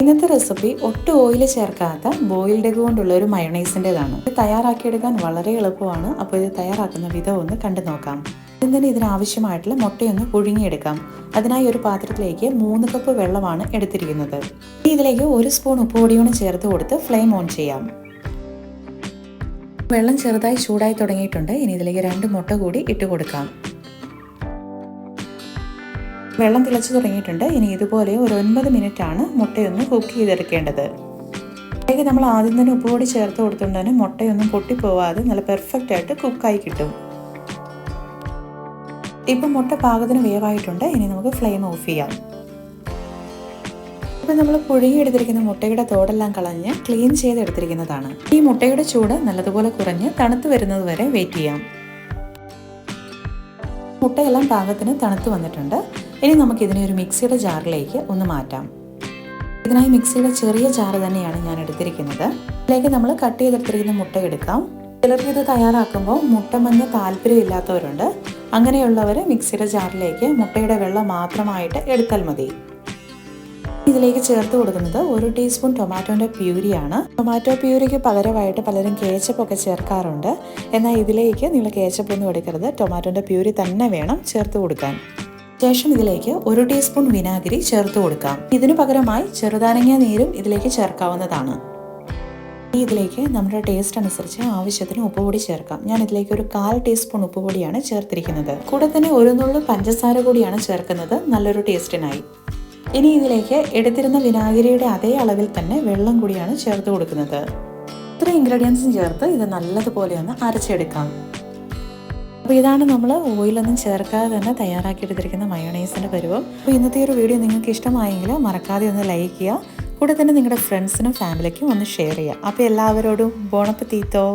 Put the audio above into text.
ഇന്നത്തെ റെസിപ്പി ഒട്ടും ഓയിൽ ചേർക്കാത്ത ബോയിൽഡ് എഗ് കൊണ്ടുള്ള ഒരു മയണൈസിന്റെതാണ് ഇത് തയ്യാറാക്കിയെടുക്കാൻ വളരെ എളുപ്പമാണ്. അപ്പോൾ ഇത് തയ്യാറാക്കുന്ന വിധം ഒന്ന് കണ്ടു നോക്കാം. ആദ്യം തന്നെ ഇതിനാവശ്യമായിട്ടുള്ള മുട്ടയൊന്ന് പുഴുങ്ങിയെടുക്കാം. അതിനായി ഒരു പാത്രത്തിലേക്ക് മൂന്ന് കപ്പ് വെള്ളമാണ് എടുത്തിരിക്കുന്നത്. ഇതിലേക്ക് ഒരു സ്പൂൺ ഉപ്പുപൊടിയോട് ചേർത്ത് കൊടുത്ത് ഫ്ലെയിം ഓൺ ചെയ്യാം. വെള്ളം ചെറുതായി ചൂടായി തുടങ്ങിയിട്ടുണ്ട്. ഇനി ഇതിലേക്ക് രണ്ട് മുട്ട കൂടി ഇട്ട് കൊടുക്കാം. വെള്ളം തിളച്ചു തുടങ്ങിയിട്ടുണ്ട്. ഇനി ഇതുപോലെ ഒരു ഒൻപത് മിനിറ്റ് ആണ് മുട്ടയൊന്ന് കുക്ക് ചെയ്തെടുക്കേണ്ടത്. അതിലേക്ക് നമ്മൾ ആദ്യം തന്നെ ഉപ്പ് ഉപ്പുപൊടി ചേർത്ത് കൊടുത്തുകൊണ്ട് തന്നെ മുട്ടയൊന്നും പൊട്ടിപ്പോവാതെ നല്ല പെർഫെക്റ്റ് ആയിട്ട് കുക്കായി കിട്ടും. ഇപ്പം മുട്ട പാകത്തിന് വേവായിട്ടുണ്ട്. ഇനി നമുക്ക് ഫ്ലെയിം ഓഫ് ചെയ്യാം. ഇപ്പം നമ്മൾ പുഴുങ്ങിയെടുത്തിരിക്കുന്ന മുട്ടയുടെ തോടെല്ലാം കളഞ്ഞ് ക്ലീൻ ചെയ്തെടുത്തിരിക്കുന്നതാണ്. ഈ മുട്ടയുടെ ചൂട് നല്ലതുപോലെ കുറഞ്ഞ് തണുത്ത് വരുന്നത് വരെ വെയിറ്റ് ചെയ്യാം. മുട്ടയെല്ലാം പാകത്തിന് തണുത്ത് വന്നിട്ടുണ്ട്. ഇനി നമുക്ക് ഇതിനെ ഒരു മിക്സിയുടെ ജാറിലേക്ക് ഒന്ന് മാറ്റാം. ഇതിനായി മിക്സിയുടെ ചെറിയ ജാറ് തന്നെയാണ് ഞാൻ എടുത്തിരിക്കുന്നത്. ഇതിലേക്ക് നമ്മൾ കട്ട് ചെയ്തെടുത്തിരിക്കുന്ന മുട്ട എടുക്കാം. ചിലർക്ക് ഇത് തയ്യാറാക്കുമ്പോൾ മുട്ട മഞ്ഞ താല്പര്യമില്ലാത്തവരുണ്ട്. അങ്ങനെയുള്ളവർ മിക്സിയുടെ ജാറിലേക്ക് മുട്ടയുടെ വെള്ളം മാത്രമായിട്ട് എടുത്താൽ മതി. ഇതിലേക്ക് ചേർത്ത് കൊടുക്കുന്നത് ഒരു ടീസ്പൂൺ ടൊമാറ്റോന്റെ പ്യൂരിയാണ്. ടൊമാറ്റോ പ്യൂരിക്ക് പകരമായിട്ട് പലരും കേച്ചപ്പ് ഒക്കെ ചേർക്കാറുണ്ട്. എന്നാൽ ഇതിലേക്ക് നിങ്ങൾ കേച്ചപ്പ് ഒന്നും എടുക്കരുത്. ടൊമാറ്റോന്റെ പ്യൂരി തന്നെ വേണം ചേർത്ത് കൊടുക്കാൻ. ശേഷം ഇതിലേക്ക് ഒരു ടീസ്പൂൺ വിനാഗിരി ചേർത്ത് കൊടുക്കാം. ഇതിനു പകരമായി ചെറുനാരങ്ങ നീരും ഇതിലേക്ക് ചേർക്കാവുന്നതാണ്. ഇതിലേക്ക് നമ്മുടെ ടേസ്റ്റ് അനുസരിച്ച് ആവശ്യത്തിന് ഉപ്പുപൊടി ചേർക്കാം. ഞാൻ ഇതിലേക്ക് ഒരു കാൽ ടീസ്പൂൺ ഉപ്പുപൊടിയാണ് ചേർത്തിരിക്കുന്നത്. കൂടെ തന്നെ ഒരു നുള്ളു പഞ്ചസാര കൂടിയാണ് ചേർക്കുന്നത്. നല്ലൊരു ടേസ്റ്റിനായി ഇനി ഇതിലേക്ക് എടുത്തിരുന്ന വിനാഗിരിയുടെ അതേ അളവിൽ തന്നെ വെള്ളം കൂടിയാണ് ചേർത്ത് കൊടുക്കുന്നത്. ഇത്ര ഇൻഗ്രീഡിയൻസും ചേർത്ത് ഇത് നല്ലതുപോലെ ഒന്ന് അരച്ചെടുക്കാം. അപ്പോൾ ഇതാണ് നമ്മൾ ഓയിലൊന്നും ചേർക്കാതെ തന്നെ തയ്യാറാക്കി തയ്യാറാക്കിയെടുത്തിരിക്കുന്ന മയോണൈസിന്റെ പരുവം. അപ്പോൾ ഇന്നത്തെ ഒരു വീഡിയോ നിങ്ങൾക്ക് ഇഷ്ടമായെങ്കിൽ മറക്കാതെ ഒന്ന് ലൈക്ക് ചെയ്യുക. കൂടെ തന്നെ നിങ്ങളുടെ ഫ്രണ്ട്സിനും ഫാമിലിക്കും ഒന്ന് ഷെയർ ചെയ്യുക. അപ്പോൾ എല്ലാവരോടും ബോണപ്പ് തീത്തോ.